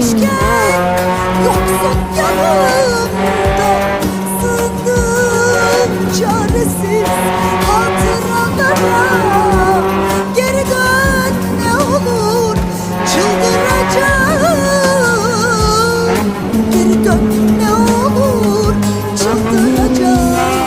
Aşkım yoksun yanımda Sığındım çaresiz hatıralara Geri dön ne olur çıldıracağım. Geri dön ne olur çıldıracağım.